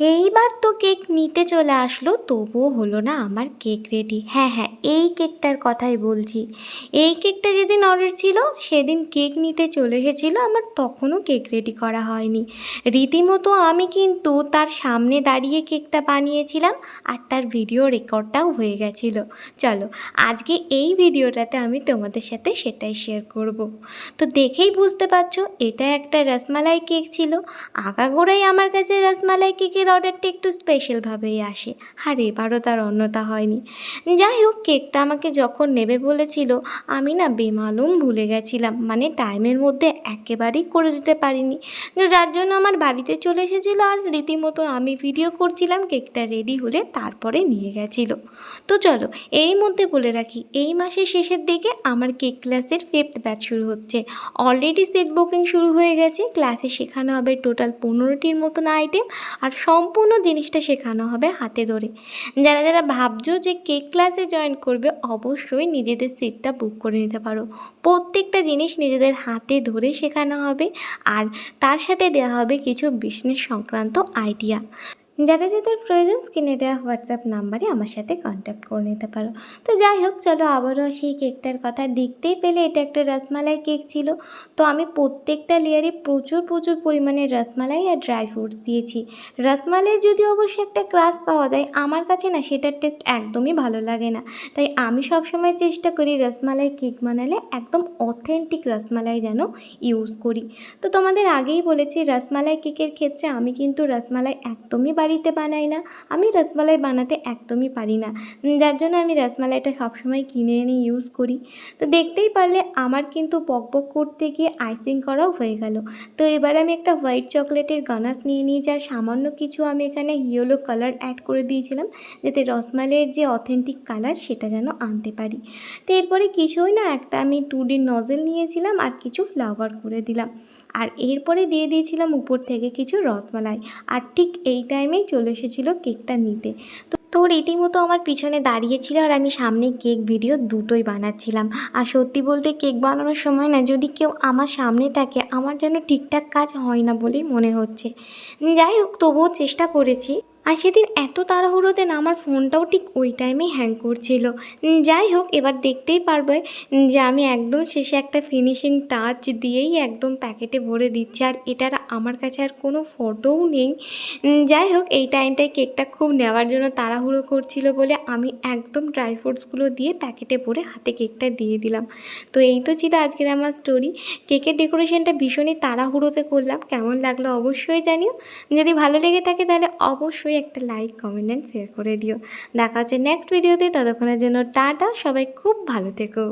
এইবার তো কেক নিতে চলে আসলো, তবুও হলো না আমার কেক রেডি হ্যাঁ হ্যাঁ এই কেকটার কথাই বলছি। এই কেকটা যেদিন অর্ডার ছিল, সেদিন কেক নিতে চলে এসেছিল, আমার তখনও কেক রেডি করা হয়নি। রীতিমতো আমি কিন্তু তার সামনে দাঁড়িয়ে কেকটা বানিয়েছিলাম, আর তার ভিডিও রেকর্ডটাও হয়ে গেছিল। চলো, আজকে এই ভিডিওটাতে আমি তোমাদের সাথে সেটাই শেয়ার করব। তো দেখেই বুঝতে পারছ, এটা একটা রসমালাই কেক ছিল। আগাগোড়াই আমার কাছে রসমালাই কেকের অর্ডারটা একটু স্পেশালভাবেই আসে। আর, এবারও তার অন্যতা হয়নি। যাই হোক কেকটা আমাকে যখন নেবে বলেছিল, আমি না বেমালুম ভুলে গেছিলাম। মানে টাইমের মধ্যে একেবারেই করে দিতে পারিনি। যার জন্য আমার বাড়িতে চলে এসেছিল আর রীতিমতো আমি ভিডিও করছিলাম, কেকটা রেডি হলে তারপরে নিয়ে গেছিল। তো চলো, এই মধ্যে বলে রাখি, এই মাসের শেষের দিকে আমার কেক ক্লাসের ফিফথ ব্যাচ শুরু হচ্ছে। অলরেডি সিট বুকিং শুরু হয়ে গেছে। ক্লাসে শেখানো হবে টোটাল পনেরোটির মতন আইটেম আর সম্পূর্ণ জিনিসটা শেখানো হবে হাতে ধরে। যারা যারা ভাবছ যে কেক ক্লাসে জয়েন করবে, অবশ্যই নিজেদের সিটটা বুক করে নিতে পারো। প্রত্যেকটা জিনিস নিজেদের হাতে ধরে শেখানো হবে, আর তার সাথে দেওয়া হবে কিছু বিজনেস সংক্রান্ত আইডিয়া যাদের যাদের প্রয়োজন স্ক্রিনে দেওয়া হোয়াটসঅ্যাপ নাম্বারে আমার সাথে কন্ট্যাক্ট করে নিতে পারো। তো যাই হোক, চলো আবারও সেই কেকটার কথা। দেখতেই পেলে এটা একটা রসমালাই কেক ছিল। তো আমি প্রত্যেকটা লেয়ারে প্রচুর প্রচুর পরিমাণে রসমালাই আর ড্রাই ফ্রুটস দিয়েছি। রসমালাইয়ের যদি অবশ্যই একটা ক্রাশ পাওয়া যায়, আমার কাছে না সেটার টেস্ট একদমই ভালো লাগে না। তাই আমি সবসময় চেষ্টা করি রসমালাই কেক বানালে একদম অথেন্টিক রসমালাই যেন ইউজ করি। তো তোমাদের আগেই বলেছি, রসমালাই কেকের ক্ষেত্রে আমি কিন্তু রসমালাই একদমই বাড়িতে বানাই না। আমি রসমালাই বানাতে একদমই পারি না। যার জন্য আমি রসমালাইটা সবসময় কিনে এনে ইউজ করি। তো দেখতেই পারলে আমার কিন্তু পক করতে গিয়ে আইসিং করাও হয়ে গেল। তো এবার আমি একটা হোয়াইট চকলেটের গানাস নিয়ে নিয়ে যা সামান্য কিছু আমি এখানে ইয়েলো কালার অ্যাড করে দিয়েছিলাম যাতে রসমালাইয়ের যে অথেন্টিক কালার সেটা যেন আনতে পারি। তো এরপরে কিছুই না, একটা আমি টু ডি নজেল নিয়েছিলাম আর কিছু ফ্লাওয়ার করে দিলাম। আর এরপরে দিয়ে দিয়েছিলাম উপর থেকে কিছু রসমালাই। আর ঠিক এই টাইমেই চলে এসেছিল কেকটা নিতে। তো তো রীতিমতো আমার পিছনে দাঁড়িয়েছিল আর আমি সামনে কেক ভিডিও দুটোই বানাচ্ছিলাম। আর সত্যি বলতে কেক বানানোর সময় না যদি কেউ আমার সামনে থাকে, আমার যেন ঠিকঠাক কাজ হয় না বলেই মনে হচ্ছে। যাই হোক, তবুও চেষ্টা করেছি। আর সেদিন এত তাড়াহুড়োতে না আমার ফোনটাও ঠিক ওই টাইমেই হ্যাং করছিল। যাই হোক, এবার দেখতেই পারবে যে আমি একদম শেষে একটা ফিনিশিং টাচ দিয়েই একদম প্যাকেটে ভরে দিচ্ছি আর এটার আমার কাছে আর কোনো ফটোও নেই। যাই হোক, এই টাইমটায় কেকটা খুব নেওয়ার জন্য তাড়াহুড়ো করছিল বলে আমি একদম ড্রাই ফ্রুটসগুলো দিয়ে প্যাকেটে ভরে হাতে কেকটা দিয়ে দিলাম। তো এই তো ছিল আজকের আমার স্টোরি কেকের ডেকোরেশনটা ভীষণই তাড়াহুড়োতে করলাম। কেমন লাগল অবশ্যই জানিও। যদি ভালো লেগে থাকে তাহলে অবশ্যই একটা লাইক কমেন্ট অ্যান্ড শেয়ার করে দিও। দেখা হচ্ছে নেক্সট ভিডিওতে ততক্ষণের জন্য টাটা। সবাই খুব ভালো থেকো।